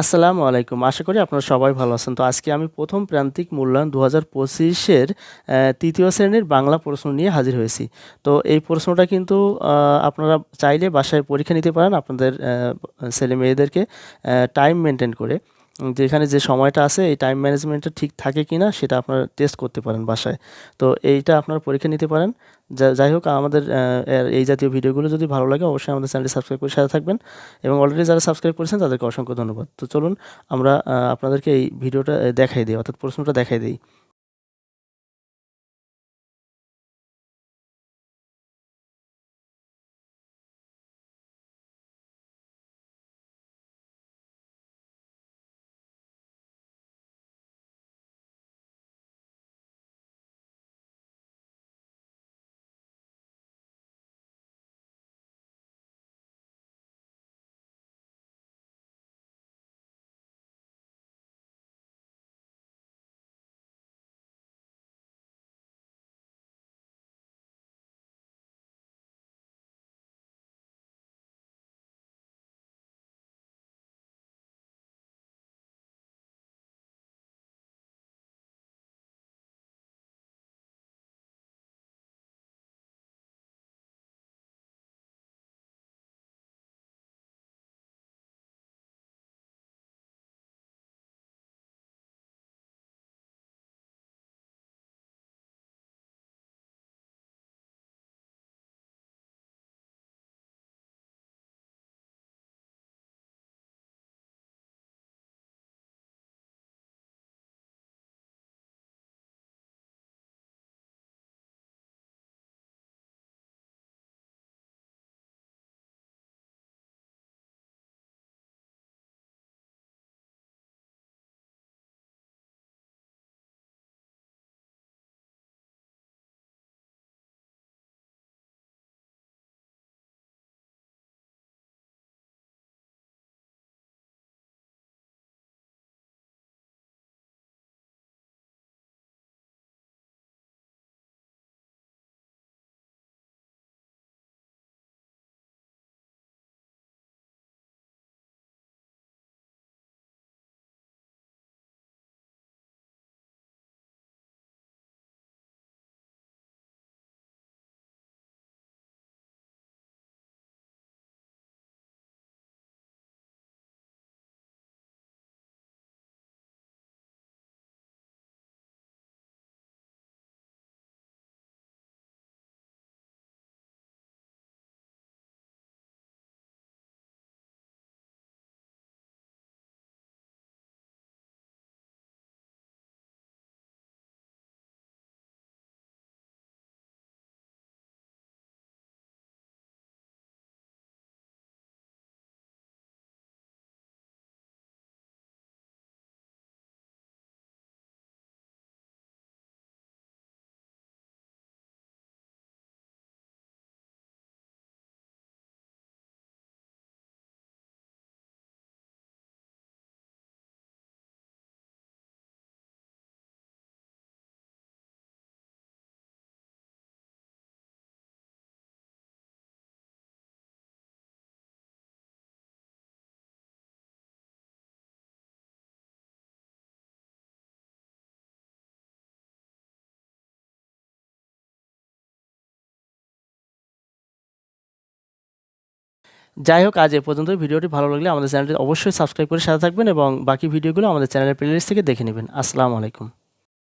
আসসালামু আলাইকুম। আশা করি আপনারা সবাই ভালো আছেন। তো আজকে আমি প্রথম প্রান্তিক মূল্যায়ন দু হাজার পঁচিশের তৃতীয় শ্রেণির বাংলা প্রশ্ন নিয়ে হাজির হয়েছি। তো এই প্রশ্নটা কিন্তু আপনারা চাইলে বাসায় পরীক্ষা নিতে পারেন আপনাদের ছেলে মেয়েদেরকে টাইম মেনটেন করে। যেখানে যে সময়টা আছে, এই টাইম ম্যানেজমেন্টটা ঠিক থাকে কি না সেটা আপনারা টেস্ট করতে পারেন বাসায়। তো এইটা আপনারা পরীক্ষা নিতে পারেন। যাই হোক, আমাদের এই জাতীয় ভিডিওগুলো যদি ভালো লাগে, অবশ্যই আমাদের চ্যানেলটি সাবস্ক্রাইব করে সাথে থাকবেন। এবং অলরেডি যারা সাবস্ক্রাইব করেছেন, তাদেরকে অসংখ্য ধন্যবাদ। তো চলুন, আমরা আপনাদেরকে এই ভিডিওটা দেখাই দিই, অর্থাৎ প্রশ্নটা দেখাই দিই। যাই হোক, আজ এ পর্যন্ত ভিডিওটি ভালো লাগলে আমাদের চ্যানেলটি অবশ্যই সাবস্ক্রাইব করে সাথে থাকবেন এবং বাকি ভিডিওগুলো আমাদের চ্যানেলের প্লেলিস্ট থেকে দেখে নেবেন। আসসালামু আলাইকুম।